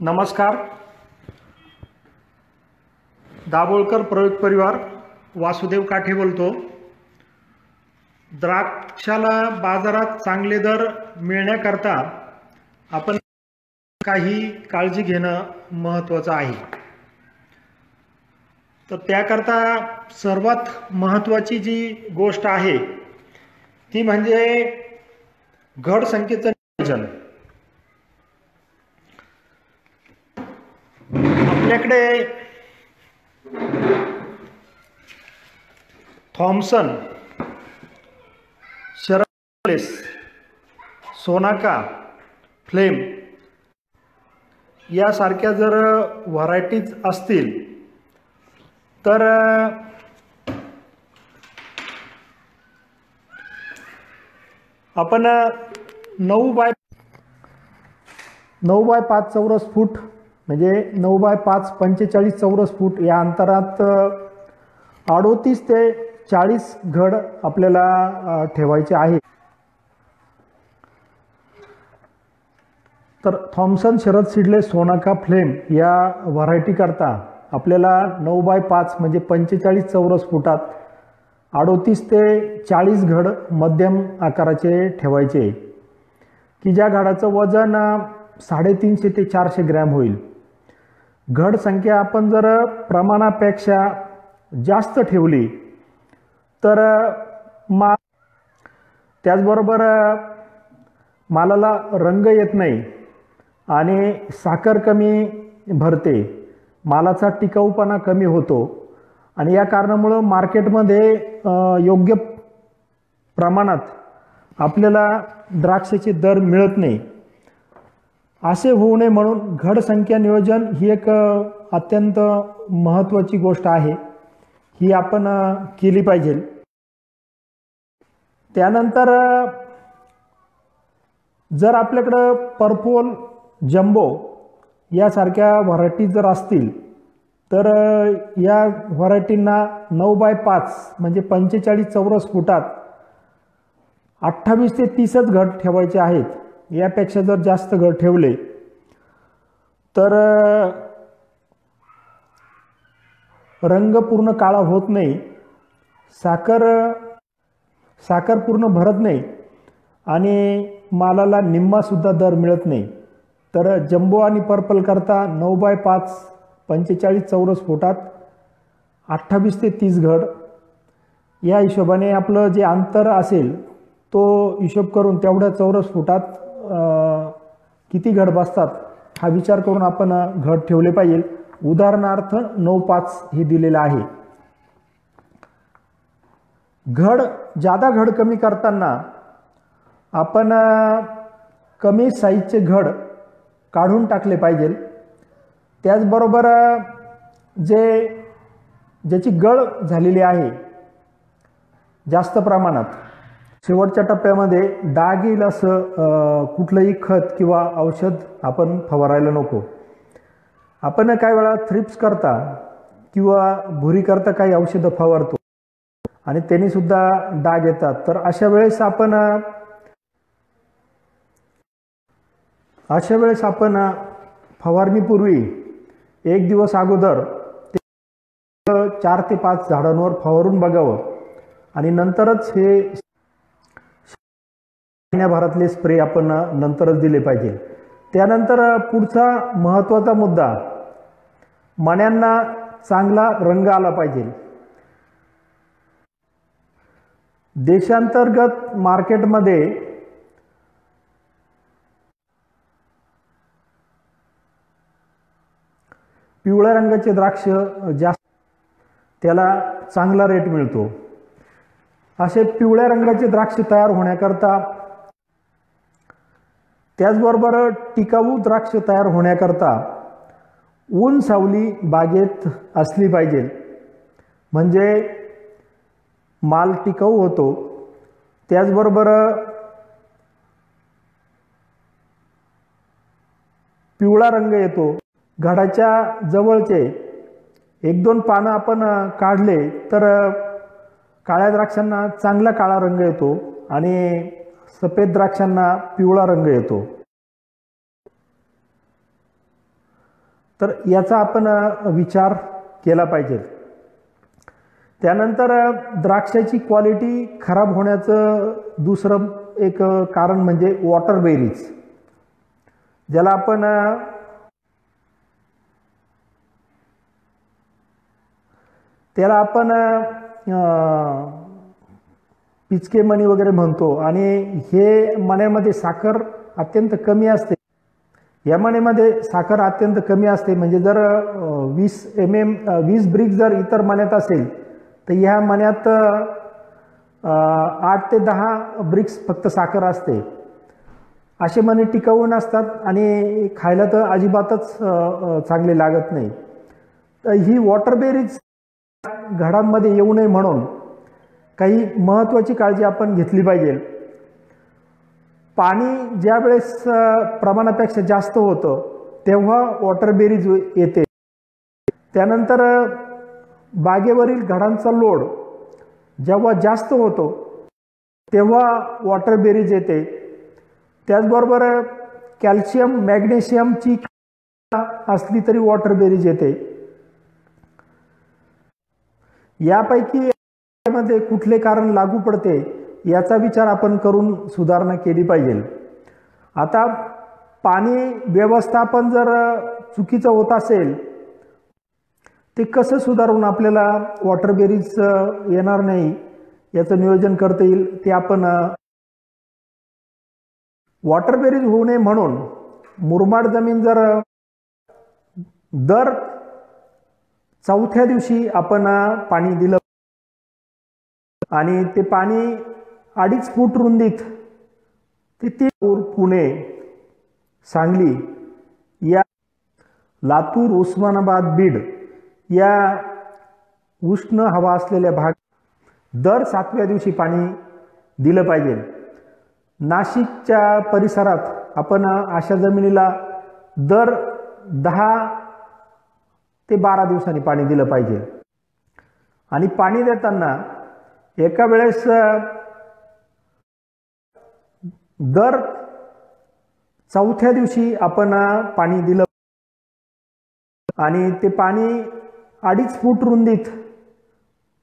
नमस्कार. दाभोळकर प्रयोग परिवार वासुदेव काठे बोलतो. द्राक्षाला बाजारात चांगले दर मिळण्याकरता आपण काही काळजी घेणं महत्त्वाचं आहे. तर त्याकरता सर्वात महत्त्वाची जी गोष्ट आहे ती म्हणजे घड संख्येचं नियोजन. आपल्याकडे थॉम्सन शरलेस सोनाका फ्लेम यासारख्या जर व्हरायटीज असतील तर आपण नऊ बाय नऊ बाय पाच चौरस फूट म्हणजे नऊ बाय पाच पंचेचाळीस चौरस फूट या अंतरात अडोतीस ते चाळीस घड आपल्याला ठेवायचे आहे. तर Thompson Sharad seedless Sonaka flame या व्हरायटीकरता आपल्याला नऊ बाय पाच म्हणजे पंचेचाळीस चौरस फुटात अडोतीस ते चाळीस घड मध्यम आकाराचे ठेवायचे. की ज्या घडाचं वजन साडेतीनशे ते चारशे ग्रॅम होईल. घड संख्या आपण जर प्रमाणापेक्षा जास्त ठेवली तर मा त्याचबरोबर मालाला रंग येत नाही आणि साखर कमी भरते मालाचा टिकाऊपणा कमी होतो आणि या कारणामुळं मार्केटमध्ये योग्य प्रमाणात आपल्याला द्राक्षाचे दर मिळत नाही. असे होऊ नये म्हणून घड संख्या नियोजन ही एक अत्यंत महत्त्वाची गोष्ट आहे. ही आपण केली पाहिजे. त्यानंतर जर आपल्याकडं पर्पोल जम्बो यासारख्या व्हरायटी जर असतील तर या व्हरायटींना नऊ बाय पाच म्हणजे पंचेचाळीस चौरस फुटात अठ्ठावीस ते तीसच घट ठेवायचे आहेत. यापेक्षा जर जास्त घट ठेवले तर रंग पूर्ण काळा होत नाही साखर साखर पूर्ण भरत नाही आणि मालाला निम्मासुद्धा दर मिळत नाही. तर जम्बो आणि पर्पल करता नऊ बाय पाच पंचेचाळीस चौरस फुटात अठ्ठावीस ते तीस घड या हिशोबाने आपलं जे अंतर असेल तो हिशोब करून तेवढ्या चौरस फुटात किती घड बसतात हा विचार करून आपण घड ठेवले पाहिजे. उदाहरणार्थ नऊ पाच हे दिलेलं आहे. घड जादा घड कमी करताना आपण कमी साईजचे घड काढून टाकले पाहिजे. त्याचबरोबर जे ज्याची गळ झालेली आहे जास्त प्रमाणात. शेवटच्या टप्प्यामध्ये डाग येईल असं कुठलंही खत किंवा औषध आपण फवारायला नको. आपण काही वेळा थ्रिप्स करता किंवा भुरी करता काही औषधं फवारतो आणि त्यांनी सुद्धा डाग येतात. तर अशा वेळेस आपण अशा वेळेस आपण फवारणीपूर्वी एक दिवस अगोदर ते चार ते पाच झाडांवर फवारून बघावं आणि नंतरच हे महिन्याभरातले स्प्रे आपण नंतरच दिले पाहिजे. त्यानंतर पुढचा महत्त्वाचा मुद्दा मण्यांना चांगला रंग आला पाहिजे. देशांतर्गत मार्केटमध्ये पिवळ्या रंगाचे द्राक्ष जास्त त्याला चांगला रेट मिळतो. असे पिवळ्या रंगाचे द्राक्ष तयार होण्याकरता त्याचबरोबर टिकाऊ द्राक्ष तयार होण्याकरता ऊन सावली बागेत असली पाहिजे. म्हणजे माल टिकाऊ होतो. त्याचबरोबर पिवळा रंग येतो. घडाच्या जवळचे एक दोन पानं आपण काढले तर काळ्या द्राक्षांना चांगला काळा रंग येतो आणि सफेद द्राक्षांना पिवळा रंग येतो. तर याचा आपण विचार केला पाहिजे. त्यानंतर द्राक्षाची क्वालिटी खराब होण्याचं दुसरं एक कारण म्हणजे वॉटर बेरीज. ज्याला आपण त्याला आपण पिचके मणी वगैरे म्हणतो. आणि हे मण्यामध्ये साखर अत्यंत कमी असते. या मण्यामध्ये साखर अत्यंत कमी असते. म्हणजे जर वीस एम एम वीस ब्रिक जर इतर मण्यात असेल तर ह्या मण्यात आठ ते दहा ब्रिक्स फक्त साखर असते. असे मणी टिकाऊ नसतात आणि खायला तर अजिबातच चांगले लागत नाही. तर ही वॉटर बेरीज घडांमध्ये येऊ नये म्हणून काही महत्त्वाची काळजी आपण घेतली पाहिजे. पाणी ज्या वेळेस प्रमाणापेक्षा जास्त होतं तेव्हा वॉटर बेरीज येते. त्यानंतर बागेवरील घडांचा लोड जेव्हा जास्त होतो तेव्हा वॉटर बेरीज येते. त्याचबरोबर कॅल्शियम मॅग्नेशियमची असली तरी वॉटर बेरीज येते. यापैकी मध्ये कुठले कारण लागू पडते याचा विचार आपण करून सुधारणा केली पाहिजे. आता पाणी व्यवस्थापन जर चुकीचं होत असेल ते कसं सुधारून आपल्याला वॉटर बेरीज येणार नाही याचं नियोजन करता येईल ते आपण वॉटर बेरीज होऊ नये म्हणून मुरमाड जमीन जर दर चौथ्या दिवशी आपण पाणी दिलं आणि ते पाणी अडीच फूट रुंदीत ते तीन पुणे सांगली या लातूर उस्मानाबाद बीड या उष्ण हवा असलेल्या भाग दर सातव्या दिवशी पाणी दिलं पाहिजे. नाशिकच्या परिसरात आपण अशा जमिनीला दर दहा ते बारा दिवसांनी पाणी दिलं पाहिजे. आणि पाणी देताना एका वेळेस दर चौथ्या दिवशी आपण पाणी दिलं. आणि ते पाणी अडीच फूट रुंदीत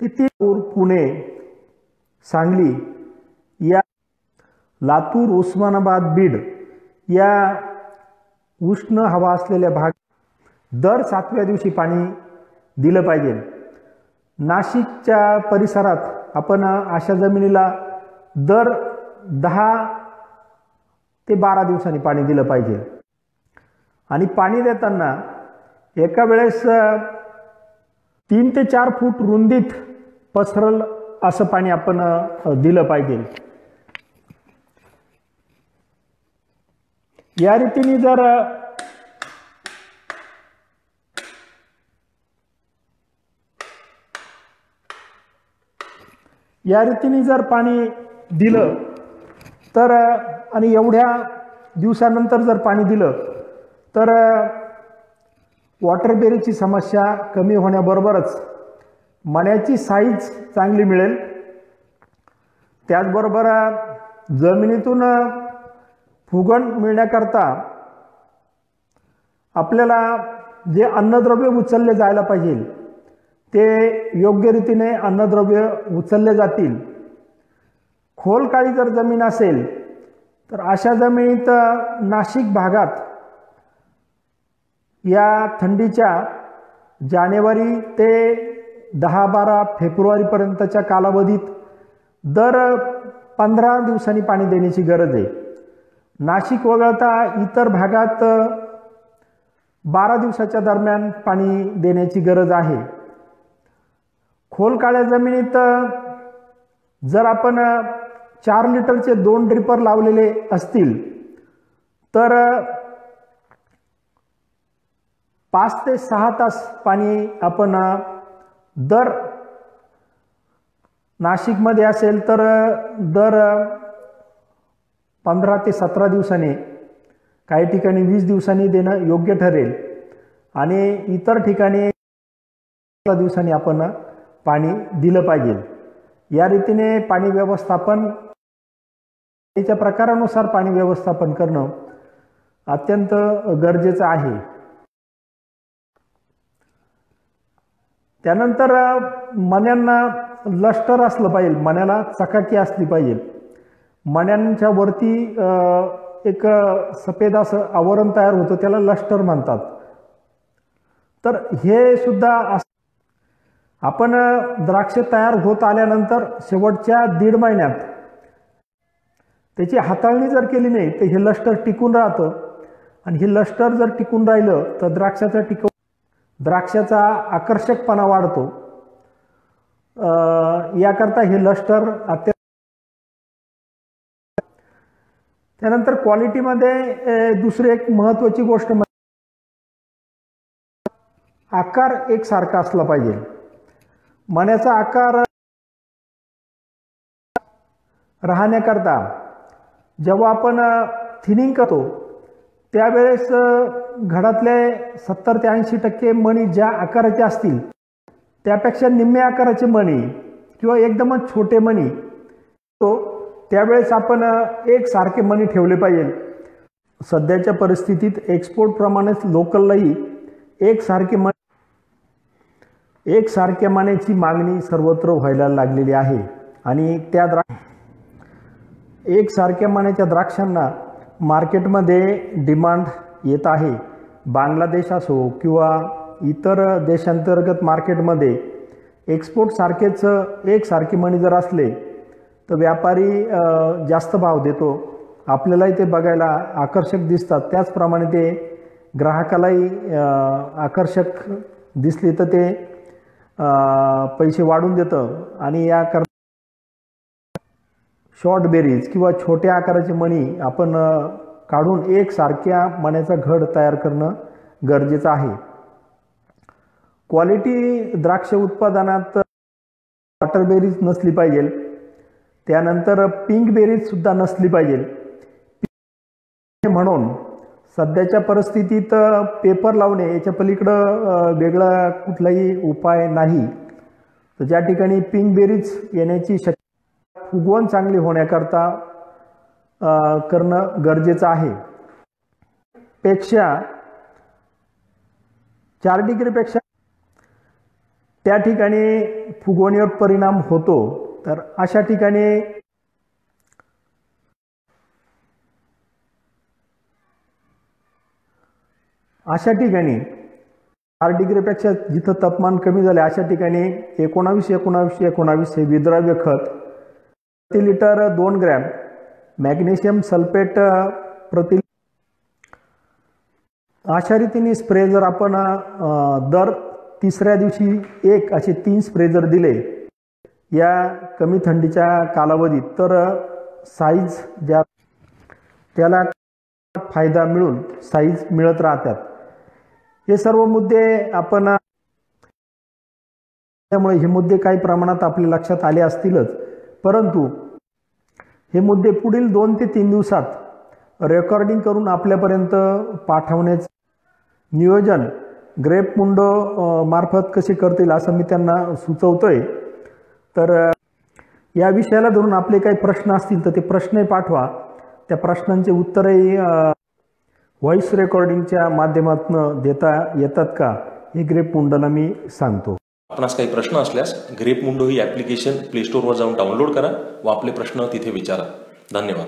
किती पुणे सांगली या लातूर उस्मानाबाद बीड या उष्ण हवा असलेल्या भाग दर सातव्या दिवशी पाणी दिलं पाहिजे. नाशिकच्या परिसरात आपण अशा जमिनीला दर दहा ते बारा दिवसांनी पाणी दिलं पाहिजे. आणि पाणी देताना एका वेळेस तीन ते चार फूट रुंदीत पसरल असं पाणी आपण दिलं पाहिजे. या रीतीने जर या रीतीने जर पाणी दिलं तर आणि एवढ्या दिवसानंतर जर पाणी दिलं तर वॉटर बेरीची समस्या कमी होण्याबरोबरच मण्याची साईज चांगली मिळेल. त्याचबरोबर जमिनीतून फुगण मिळण्याकरता आपल्याला जे अन्नद्रव्य उचलले जायला पाहिजे ते योग्य रीतीने अन्नद्रव्य उचलले जातील. खोल काळी जर जमीन असेल तर अशा जमिनीत नाशिक भागात या थंडीच्या जानेवारी ते दहा बारा फेब्रुवारीपर्यंतच्या कालावधीत दर पंधरा दिवसांनी पाणी देण्याची गरज आहे. नाशिक वगळता इतर भागात बारा दिवसाच्या दरम्यान पाणी देण्याची गरज आहे. खोल काळ्या जमिनीत जर आपण चार लिटरचे दोन ड्रिपर लावलेले असतील तर पाच ते सहा तास पाणी आपण दर नाशिकमध्ये असेल तर दर पंधरा ते सतरा दिवसांनी काही ठिकाणी वीस दिवसांनी देणं योग्य ठरेल. आणि इतर ठिकाणी दिवसांनी आपण पाणी दिलं पाहिजे. या रीतीने पाणी व्यवस्थापन त्याच्या प्रकारानुसार पाणी व्यवस्थापन करणं अत्यंत गरजेचं आहे. त्यानंतर मण्यांना लष्टर असलं पाहिजे मण्याला चकाकी असली पाहिजे. मण्यांच्या वरती एक सफेद असं आवरण तयार होतं त्याला लष्टर म्हणतात. तर हे सुद्धा आपण द्राक्ष तयार होत आल्यानंतर शेवटच्या दीड महिन्यात त्याची हाताळणी जर केली नाही तर हे लष्टर टिकून राहतं. आणि हे लष्टर जर टिकून राहिलं तर द्राक्षाचा टिकव द्राक्षाचा आकर्षकपणा वाढतो. याकरता हे लष्टर अत्यंत त्यानंतर क्वालिटीमध्ये दुसरी एक महत्त्वाची गोष्ट म्हणजे आकार एकसारखा असला पाहिजे. मण्याचा आकार राहण्याकरता जेव्हा आपण थिनिंग करतो त्यावेळेस घडातले सत्तर ते ऐंशी टक्के मणी ज्या आकाराचे असतील त्यापेक्षा निम्म्या आकाराचे मणी किंवा एकदमच छोटे मणी तो त्यावेळेस आपण एक सारखे मणी ठेवले पाहिजे. सध्याच्या परिस्थितीत एक्सपोर्टप्रमाणेच लोकललाही एकसारखे मणी एकसारख्या मानेची मागणी सर्वत्र व्हायला लागलेली आहे. आणि त्या द्रा एकसारख्या मानेच्या द्राक्षांना मार्केटमध्ये डिमांड येत आहे. बांगलादेश असो किंवा इतर देशांतर्गत मार्केटमध्ये एक्सपोर्टसारखेच एकसारखे मणी जर असले तर व्यापारी जास्त भाव देतो. आपल्यालाही ते बघायला आकर्षक दिसतात. त्याचप्रमाणे ते ग्राहकालाही आकर्षक दिसले तर ते पैसे वाढून देतं आणि या कर शॉर्ट बेरीज किंवा छोट्या आकाराचे मणी आपण काढून काढून एकसारख्या मण्याचा घड तयार करणं गरजेचं आहे. क्वालिटी द्राक्ष उत्पादनात वॉटर बेरीज नसली पाहिजे. त्यानंतर पिंक बेरीज सुद्धा नसली पाहिजे. म्हणून सध्याच्या परिस्थितीत पेपर लावणे याच्या पलीकडं वेगळा कुठलाही उपाय नाही. तर ज्या ठिकाणी पिंक बेरीज येण्याची शक्यता फुगवण चांगली होण्याकरता करणं गरजेचं आहे. पेक्षा चार डिग्रीपेक्षा त्या ठिकाणी फुगवणीवर परिणाम होतो. तर अशा ठिकाणी अशा ठिकाणी चार डिग्रीपेक्षा जिथं तापमान कमी झाले अशा ठिकाणी एकोणावीस एकोणावीस एकोणावीस हे विद्राव्य खत प्रति लिटर दोन ग्रॅम मॅग्नेशियम सल्फेट प्रति अशा रीतीने स्प्रे जर आपण दर तिसऱ्या दिवशी एक असे तीन स्प्रे जर दिले या कमी थंडीच्या कालावधीत तर साईज ज्या त्याला फायदा मिळून साईज मिळत राहतात. हे सर्व मुद्दे आपण त्यामुळे हे मुद्दे काही प्रमाणात आपल्या लक्षात आले असतीलच. परंतु हे मुद्दे पुढील दोन ते तीन दिवसात रेकॉर्डिंग करून आपल्यापर्यंत पाठवण्याचं नियोजन ग्रेप मुंडो मार्फत कसे करतील असं मी त्यांना सुचवतोय. तर या विषयाला धरून आपले काही प्रश्न असतील तर ते प्रश्नही पाठवा. त्या प्रश्नांचे उत्तरही व्हॉइस रेकॉर्डिंगच्या माध्यमातून देता येतात का? हे ग्रेप मुंडोला मी सांगतो. आपणास काही प्रश्न असल्यास ग्रेप मुंडो ही ॲप्लिकेशन प्ले स्टोरवर जाऊन डाउनलोड करा व आपले प्रश्न तिथे विचारा. धन्यवाद.